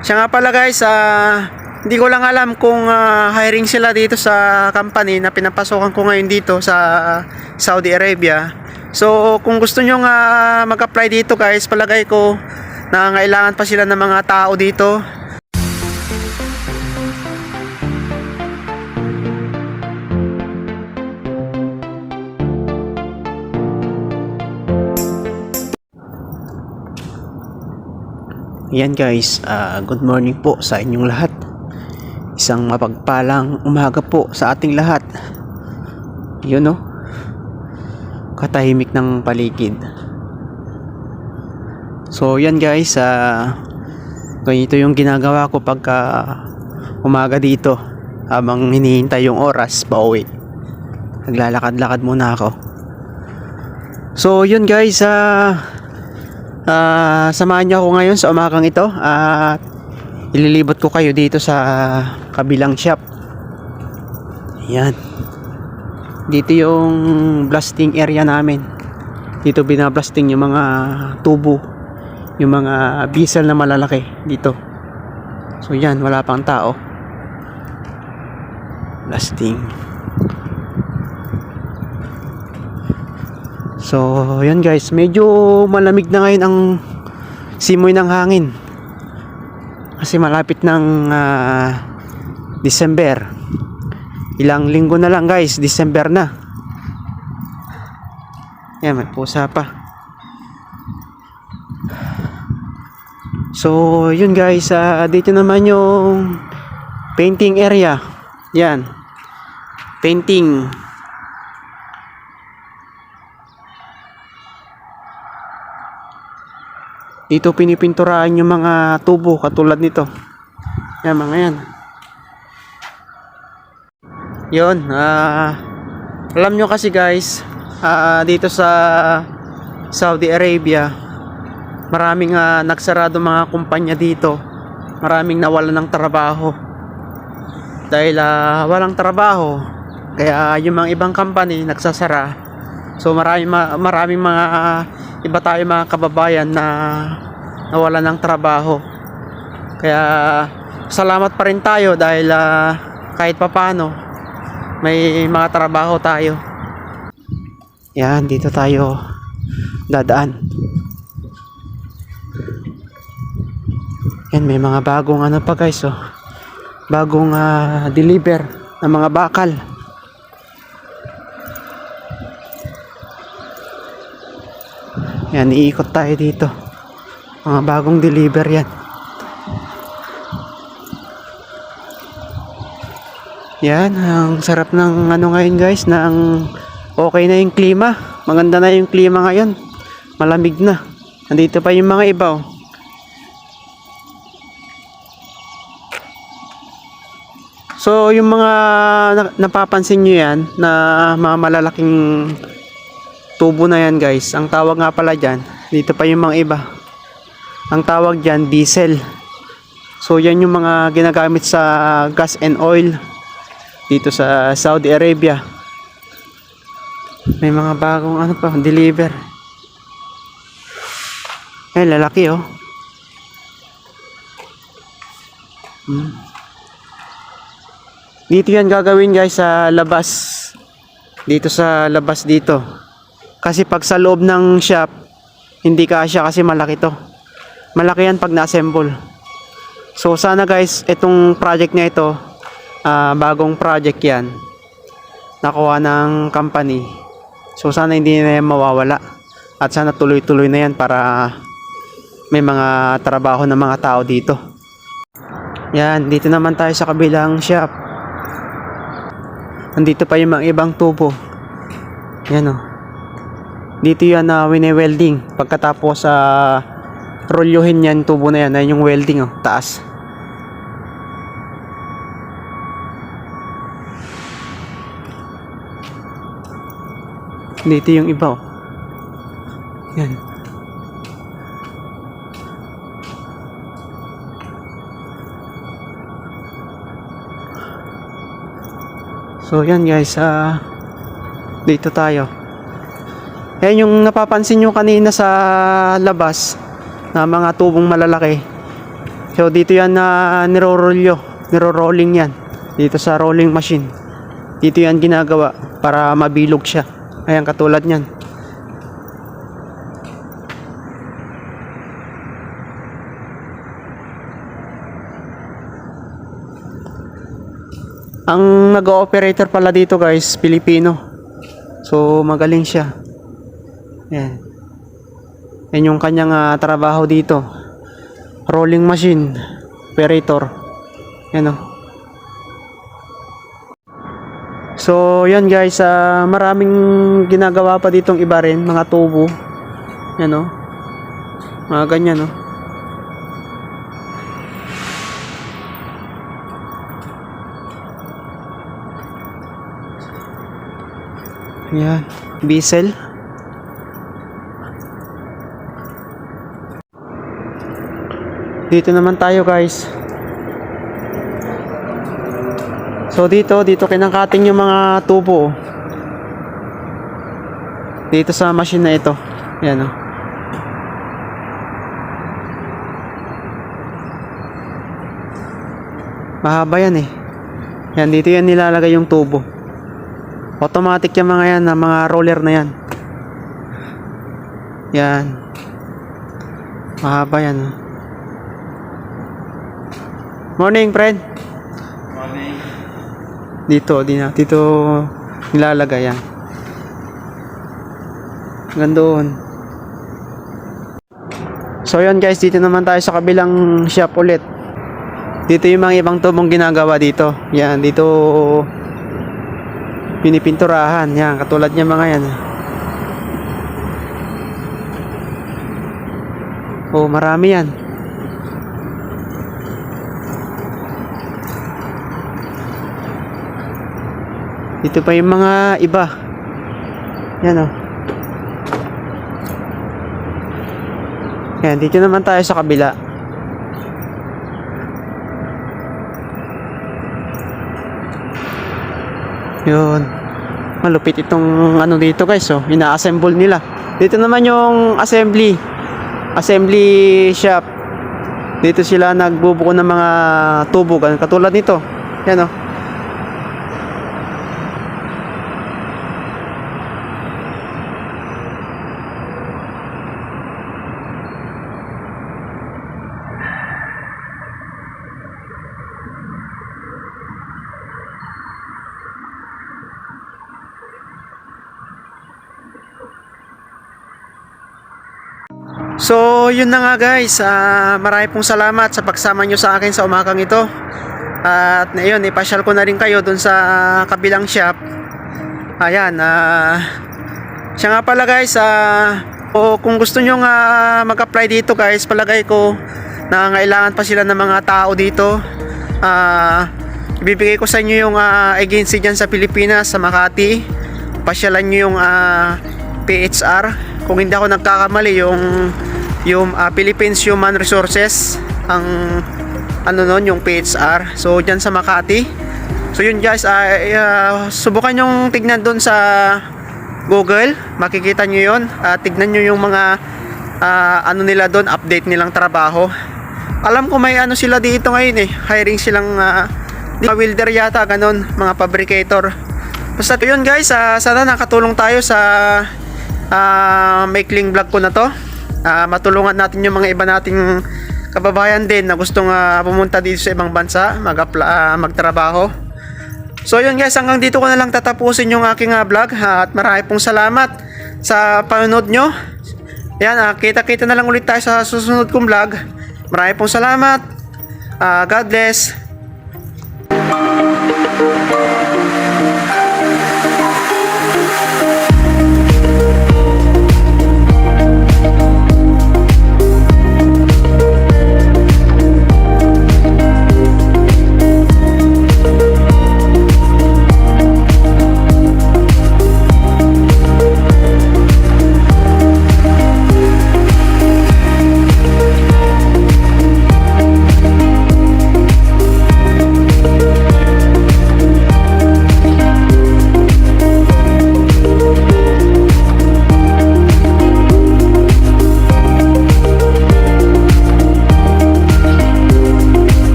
Siya nga pala guys, ah, hindi ko lang alam kung ah, hiring sila dito sa company na pinapasokan ko ngayon dito sa Saudi Arabia. So kung gusto nyo nga mag-apply dito guys, palagay ko na kailangan pa sila ng mga tao dito. Yan guys, ah, good morning po sa inyong lahat. Isang mapagpalang umaga po sa ating lahat. Yun no, katahimik ng paligid. So yan guys, ah, ganito yung ginagawa ko pagka umaga dito habang hinihintay yung oras pauwi. Naglalakad-lakad muna ako. So yun guys, ah, Ah, samahan niyo ako ngayon sa umagang ito at ililibot ko kayo dito sa kabilang shop. Yan. Dito yung blasting area namin. Dito binablasting yung mga tubo, yung mga diesel na malalaki dito. So yan, wala pang tao. Blasting. So, yan guys, medyo malamig na ngayon ang simoy ng hangin. Kasi malapit ng ah, December. Ilang linggo na lang guys, December na. Yan, may pusa pa. So, yun guys, ah, dito naman yung painting area. Yan. Painting. Dito pinipinturahan yung mga tubo katulad nito. Yan mga yan. Yun, ah alam nyo kasi guys, ah, dito sa Saudi Arabia, maraming ah, nagsarado mga kumpanya dito. Maraming nawalan ng trabaho. Dahil ah, walang trabaho, kaya yung mga ibang company nagsasara. So maraming ma- maraming mga ah, iba tayo mga kababayan na nawalan ng trabaho. Kaya salamat pa rin tayo dahil ah, kahit papano may mga trabaho tayo. Yan, dito tayo dadaan. Yan, may mga bagong ano pa guys, oh. Bagong ah, deliver ng mga bakal. Yan, iikot tayo dito. Mga bagong deliver yan. Yan, ang sarap ng ano ngayon guys, na ang okay na yung klima. Maganda na yung klima ngayon. Malamig na. Nandito pa yung mga iba oh. So, yung mga na- napapansin nyo yan, na mga malalaking tubo na yan guys. Ang tawag nga pala dyan, dito pa yung mga iba. Ang tawag dyan, diesel. So, yan yung mga ginagamit sa gas and oil dito sa Saudi Arabia. May mga bagong ano pa, deliver. Eh, lalaki oh. Hmm. Dito yan gagawin guys sa labas. Dito sa labas dito. Kasi pag sa loob ng shop, hindi kasya kasi malaki to. Malaki yan pag na-assemble. So sana guys, itong project na ito, ah, bagong project yan. Nakuha ng company. So sana hindi na yan mawawala. At sana tuloy-tuloy na yan para may mga trabaho ng mga tao dito. Yan, dito naman tayo sa kabilang shop. Nandito pa yung mga ibang tubo. Yan o. Dito yan na wine-welding. Pagkatapos sa rolyohin yan, tubo na yan. Yan yung welding o, taas. Dito yung iba o. Yan. So yan guys, ah dito tayo. Yan yung napapansin nyo kanina sa labas na mga tubong malalaki. So dito yan na nirorolyo, nirorolling yan. Dito sa rolling machine. Dito yan ginagawa para mabilog siya. Ayan katulad niyan. Ang nag-operator pala dito guys, Pilipino. So magaling siya. Yan. Yan yung kanyang ah, trabaho dito. Rolling machine, operator. Yan o. So, yan guys, ah, maraming ginagawa pa ditong iba rin, mga tubo. Yan o. Mga ganyan o. Yan, diesel. Dito naman tayo guys. So dito, dito kinakating yung mga tubo. Dito sa machine na ito. Yan oh. Mahaba yan eh. Yan, dito yan nilalagay yung tubo. Automatic yung mga yan, na mga roller na yan. Yan. Mahaba yan. oh. Morning, friend. Dito, di na. Dito nilalagay yan. Gandoon. So yun guys, dito naman tayo sa kabilang shop ulit. Dito yung mga ibang tubong ginagawa dito. Yan, dito pinipinturahan. Yan, katulad niya mga yan. Oh, marami yan. Dito pa yung mga iba. Yan o. Yan, dito naman tayo sa kabila. Yun. Malupit itong ano dito guys oh. Ina-assemble nila. Dito naman yung assembly. Assembly shop. Dito sila nagbubuko ng mga tubo. Katulad nito. Yan oh. So, yun na nga guys. Ah, marami pong salamat sa pagsama nyo sa akin sa umakang ito. At ngayon, ipasyal ko na rin kayo dun sa kabilang shop. Ayan, ah, siya nga pala guys, ah, o kung gusto nyo nga mag-apply dito guys, palagay ko nangangailangan pa sila ng mga tao dito. Ah, ibibigay ko sa inyo yung ah, agency dyan sa Pilipinas, sa Makati. Pasyalan nyo yung ah, PHR. Kung hindi ako nagkakamali, yung yung ah, Philippines Human Resources ang ano nun, yung PHR. So, dyan sa Makati. So, yun guys, ah, ah, subukan yung tignan doon sa Google. Makikita nyo yun. Ah, tignan nyo yung mga ah, ano nila doon, update nilang trabaho. Alam ko may ano sila dito ngayon eh. Hiring silang uh, welder yata, ganun, mga fabricator. Basta yun guys, ah, sana nakatulong tayo sa ah, maikling vlog ko na to. Ah, matulungan natin yung mga iba nating kababayan din na gustong ah, pumunta dito sa ibang bansa, mag magtrabaho. So yun guys, hanggang dito ko na lang tatapusin yung aking ah, vlog ha, at marami pong salamat sa panonood nyo. Yan, ah, kita-kita na lang ulit tayo sa susunod kong vlog. Marami pong salamat. Ah, God bless.